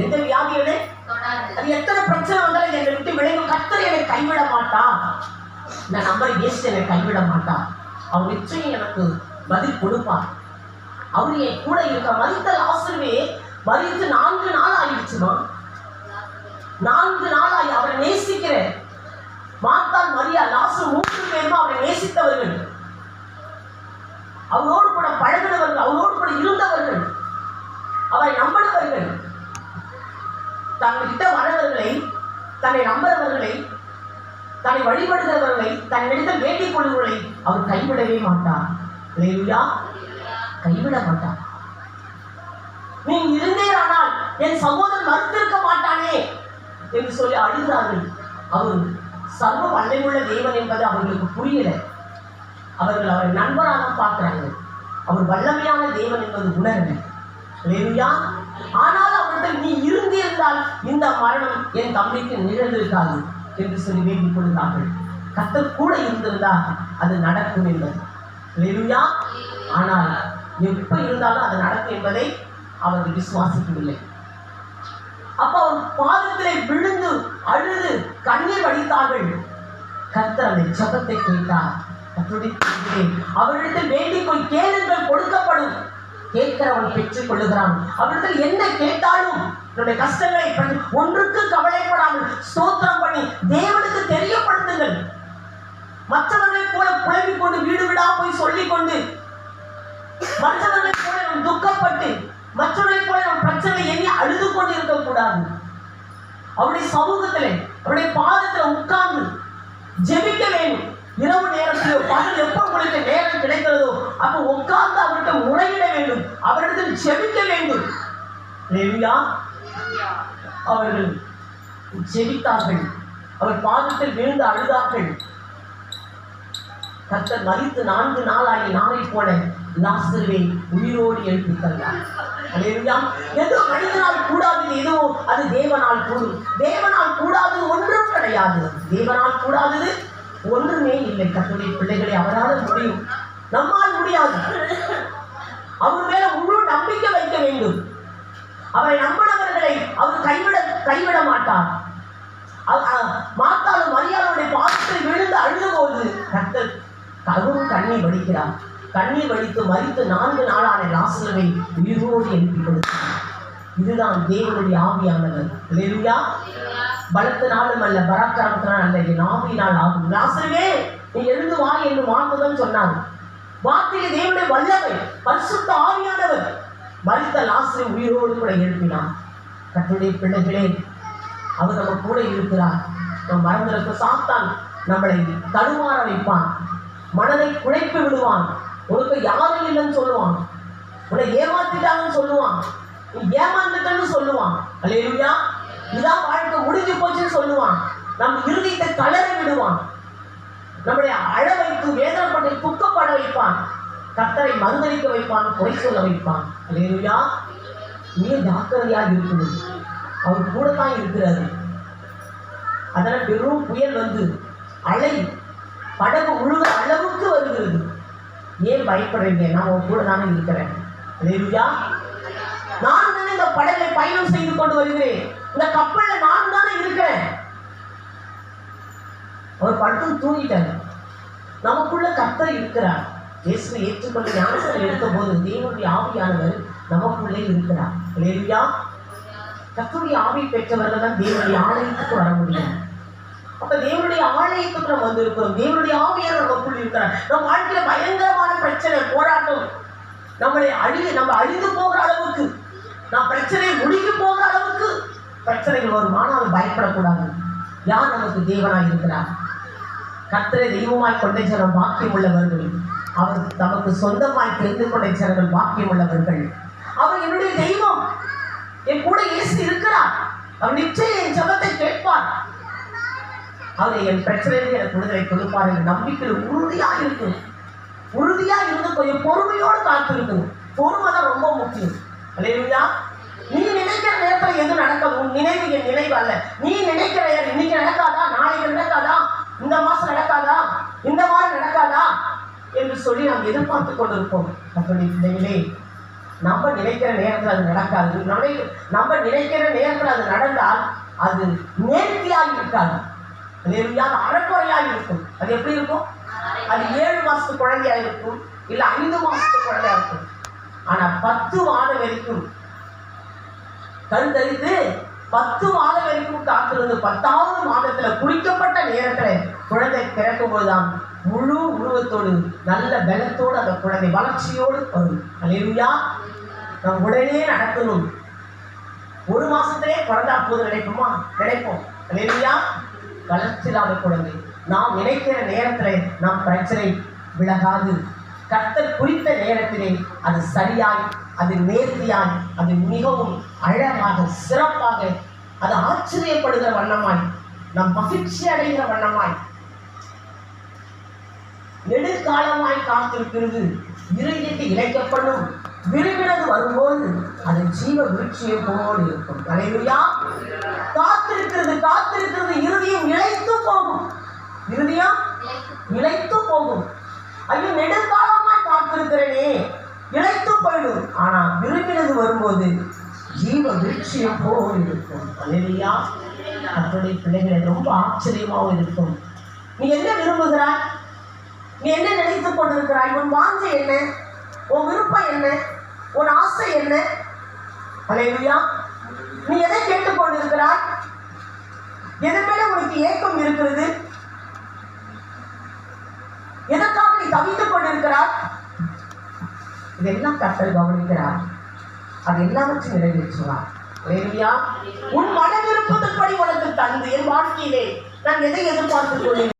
எந்த வியாதிகளே அது எத்தனை பிரச்சனை வந்தாலும் என்னை விட்டு விளைவு கத்தர் என்னை கைவிட மாட்டான் நான் நம்பரை இயேசு என்னை கைவிட மாட்டான் அவர் நிச்சயம் எனக்கு பதில் கொடுப்பார். அவர் என் கூட இருக்க மறித்த லாசருவே மறித்து நான்கு நாள் ஆயிடுச்சுமா நான்கு நாள் ஆகி அவரை நேசிக்கிறேன். மாத்தால் மரியா லாசு மூன்று பேரும் அவரை நேசித்தவர்கள். அவரோடு கூட பழகினவர்கள் அவரோடு கூட இருந்தவர்கள். அவரை நம்பினவர்கள். தங்கிட்ட வரவர்களை தன்னை நம்புறவர்களை தன்னை வழிபடுகிறவர்களை தன்னிடத்தில் வேண்டிக் கொள்வர்களை அவர் கைவிடவே மாட்டார். இல்லையா கைவிட மாட்டார். நீ இருந்தேயானால் என் சகோதரன் மறுத்திருக்க மாட்டானே என்று சொல்லி அழுகிறார்கள். அவர் சர்வ வல்லமுள்ள தேவன் என்பது அவர்களுக்கு புரியல. அவர்கள் அவரை நண்பராக பார்க்கிறார்கள். அவர் வல்லமையான தேவன் என்பது உணரல. ஆனால் அவர்கள் நீ இருந்திருந்தால் இந்த மரணம் என் தம்பிக்கு நிகழ்ந்திருக்காது என்று சொல்லி வேண்டிக் கொள்கிறார்கள். கத்தர் கூட இருந்திருந்தா அது நடக்கும் என்பது. ஆனால் எப்ப இருந்தாலும் அது நடக்கும் என்பதை அவர்கள் விசுவாசிக்கவில்லை. அப்ப அவர் பாதத்திலே விழுந்து அழுது கண்ணீர் வடித்தார்கள். கர்த்தர் அந்த ஜபத்தை கேட்டார். கர்த்தருடைய அவரிடத்தில் வேண்டிக் கொள் கேளுங்கள் கொடுக்கப்படும். கேட்கிறவன் பெற்றுக் கொள்ளுகிறான். அவரிடத்தில் என்ன கேட்டாலும் என்னுடைய கஷ்டங்களை பற்றி ஒன்றுக்கு கவலைப்படாமல் ஸ்தோத்திரம் பண்ணி தேவனுக்கு தெரியப்படுத்துங்கள். மற்றவர்களைப் போல புலம்பிக் கொண்டு வீடு வீடா போய் சொல்லிக் கொண்டு மற்றவர்களைப் போல நாம் துக்கப்பட்டு மற்றவர்களைப் போல நாம் பிரச்சனை எண்ணி அழுது கொண்டு இருக்கக்கூடாது. அவருடைய சமூகத்திலே அவருடைய பாதத்தில் உட்கார்ந்து ஜெபிக்க வேண்டும். இரவு நேரத்திலோ பகல் எப்போ உங்களுக்கு நேரம் கிடைக்கிறதோ அப்ப உட்கார்ந்து அவர்கிட்ட முறையிட வேண்டும். அவரிடத்தில் ஜெபிக்க வேண்டும். அவர்கள் ஜெபித்தார்கள் அவர் பாதத்தில் விழுந்து அழுதார்கள். கர்த்தர் மறித்து நான்கு நாளாகி நாளை போல லாசருவை உயிரோடு எழுப்பி தந்தார். எது மனிதனால் கூடாது எதுவோ அது தேவனால் கூடும். தேவனால் கூடாது ஒன்றும் கிடையாது. தேவனால் கூடாதது ஒன்றுமே இல்லை கர்த்தருடைய பிள்ளைகளை அவரால் முடியும். நம்மால் முடியாது. அவர் மேல முழு நம்பிக்கை வைக்க வேண்டும். அவரை நம்பினவர்களை அவர் கைவிட கைவிட மாட்டார். மாத்தாலும் மரியாதையுடைய பாதத்தில் விழுந்து அழுதபோது கத்தர் கரும் கண்ணீர் வடிக்கிறார். கண்ணீர் வடித்து மறித்து நான்கு நாளான லாசருவை உயிரோடு எழுப்பி கொடுத்தார். இதுதான் தேவனுடைய ஆவியானவர். இல்லையா பலத்தினாலும் அல்ல பராக்கிரமத்தினால் அல்ல என் ஆவியினால் ஆகும். லாசருவே நீ எழுந்து வா என்று வாக்குதான் சொன்னாங்க வார்த்தையில தேவனுடைய வல்லவை பரிசுத்த ஆவியானவர். மறித்த லாசரை உயிரோடு கூட எழுப்பினார். கற்றுடைய பிள்ளைகளே அவர் நம்ம கூட இருக்கிறார். நம் மறந்திருக்க சாத்தான் நம்மளை தடுமாற வைப்பான். மனதை குழைப்பு விடுவான். உனக்கு யாரும் இல்லைன்னு சொல்லுவான். உன்னை ஏமாத்திட்டாங்கன்னு சொல்லுவான். ஏமாந்துட்டன்னு சொல்லுவான். அல்லேலூயா. இதான் வாழ்க்கை முடிஞ்சு போச்சுன்னு சொல்லுவான். நம் இருதயத்தை தளர விடுவான். நம்முடைய அழ வைத்து வேதனைப்பட்டு துக்கப்பட வைப்பான். கத்தரை மறுதளிக்க வைப்பான் குறை சொல்ல வைப்பான். அல்லேலூயா. நீ ஜாக்கிரதையாக இருக்கணும். அவர் கூட தான் இருக்கிறாரு. அதனால் பெரும் புயல் வந்து அலை படகு முழுக அளவுக்கு வருகிறது. ஏன் பயப்படுறீங்க? நான் உன் கூட தானே இருக்கிறேன். அல்லேலூயா. தான் இந்த படகை பயணம் செய்து கொண்டு வருகிறேன். இந்த கப்பல்ல நான் தானே இருக்கிறேன். அவர் படுத்து தூங்கிட்டாங்க நமக்குள்ள கத்தர் இருக்கிறார். இயேசு ஏற்றுக்கொண்டு ஞானசனம் எடுத்த போது தேவனுடைய ஆவியானவர் நமக்குள்ளே இருக்கிறார். இல்லையா கத்தருடைய ஆவி பெற்றவர்கள் தான் தேவனுடைய ஆலயத்துக்கு வர முடியும். அப்ப தேவனுடைய ஆலயத்துக்கு நம்ம வந்திருக்கிறோம். தேவனுடைய ஆவியார் நமக்குள் இருக்கிறார். நம்ம வாழ்க்கையில பயங்கரமான பிரச்சனை போராட்டம். நம்மளை அழி நம்ம அழிந்து போகிற அளவுக்கு நான் பிரச்சனையை முடிக்க போகிற அளவுக்கு பிரச்சனைகள் வரும். ஆனால் பயப்படக்கூடாது. யார் நமக்கு தேவனாய் இருக்கிறார்? கர்த்தரை தெய்வமாய் கொண்டை ஜனம் பாக்கியம் உள்ளவர்கள் அவர் தமக்கு சொந்தமாய் தெரிந்து கொண்டை ஜனங்கள் பாக்கியம் உள்ளவர்கள் அவர் என்னுடைய தெய்வம். என் கூட இயேசு இருக்கிறார். அவர் நிச்சயம் என் ஜபத்தை கேட்பார். அவர் என் பிரச்சனையில எனக்கு விடுதலை கொடுப்பார் என்ற நம்பிக்கையில் உறுதியாக இருக்கும் உறுதியாக இருந்து கொஞ்சம் பொறுமையோடு காத்திருக்கணும் பொறுமை தான் ரொம்ப முக்கியம் இல்லையா நீ நினைக்கிற நேரத்தில் எது நடக்கும் உன் நினைவு என் நினைவு அல்ல நீ நினைக்கிற இன்னைக்கு நடக்காதா? நாளைக்கு நடக்காதா? இந்த மாசம் நடக்காதா? இந்த வாரம் நடக்காதா? என்று சொல்லி நாம் எதிர்பார்த்து கொண்டிருப்போம். அப்படி பிள்ளைகளே நம்ம நினைக்கிற நேரத்தில் அது நடக்காது. நம்ம நம்ம நினைக்கிற நேரத்தில் அது நடந்தால் அது நேர்த்தியாக இருக்காது. நேர்த்தியாக அது அறக்குறையாக இருக்கும். அது எப்படி இருக்கும்? அது ஏழு மாசத்து குழந்தையா இருக்கும் இல்ல ஐந்து மாசத்து குழந்தையா இருக்கும். ஆனா பத்து மாதம் வரைக்கும் கருத்தரித்து பத்து மாதம் வரைக்கும் காத்திருந்து பத்தாவது மாதத்துல குறிக்கப்பட்ட நேரத்துல குழந்தை பிறக்கும் போதுதான் முழு உருவத்தோடு நல்ல பலத்தோடு அந்த குழந்தை வளர்ச்சியோடு வரும். அல்லேலூயா. நம் உடனே நடக்கணும். ஒரு மாசத்திலே பிறந்தா போது நினைப்போமா நினைப்போம் வளர்ச்சி இல்லாத குழந்தை. நாம் நினைக்கிற நேரத்துல நாம் பிரச்சனை விலகாது. கர்த்தர் குறித்த நேரத்திலே அது சரியாய் அது நேர்த்தியாய் அது மிகவும் அழகாக சிறப்பாக அது ஆச்சரியப்படுகிற வண்ணமாய் நம் மகிழ்ச்சி அடைகிற வண்ணமாய் நெடுக்காலமாய் காத்திருக்கிறது. இறுதிக்கு இழைக்கப்படும் விரும்பினது வரும்போது அது ஜீவ வீழ்ச்சியை போல் இருக்கும். தலைவியா காத்திருக்கிறது காத்திருக்கிறது. இறுதியும் இழைத்து போகும். இறுதியா? இழைத்து போகும். ஐயோ நெடுங்காலமாய் காத்திருக்கிறேனே. இழைத்து போயிடும் ஆனா விரும்பினது வரும்போது ஜீவ வீழ்ச்சியம் போக இருக்கும். அல்லையா அத்துடைய பிள்ளைகளை ரொம்ப ஆச்சரியமாகவும் இருக்கும். நீ என்ன விரும்புகிறாய்? நீ என்ன நினைத்துக் கொண்டிருக்கிறாய்? உன் வாஞ்சை என்ன? உன் விருப்பம் என்ன? உன் ஆசை என்ன? அலையா நீ எதை கேட்டுக் கொண்டிருக்கிறாய்? மேல உனக்கு ஏக்கம் இருக்கிறது? எதற்காக நீ தவித்துக் கொண்டிருக்கிறாய்? இதெல்லாம் கத்தல் கவனிக்கிறார். அது எல்லாவற்றையும் நிறைவேற்றுவார். உன் மன விருப்பத்தின்படி உனக்கு தந்து என் வாழ்க்கையிலே நான் எதை எதிர்பார்த்துக் கொள்ளேன்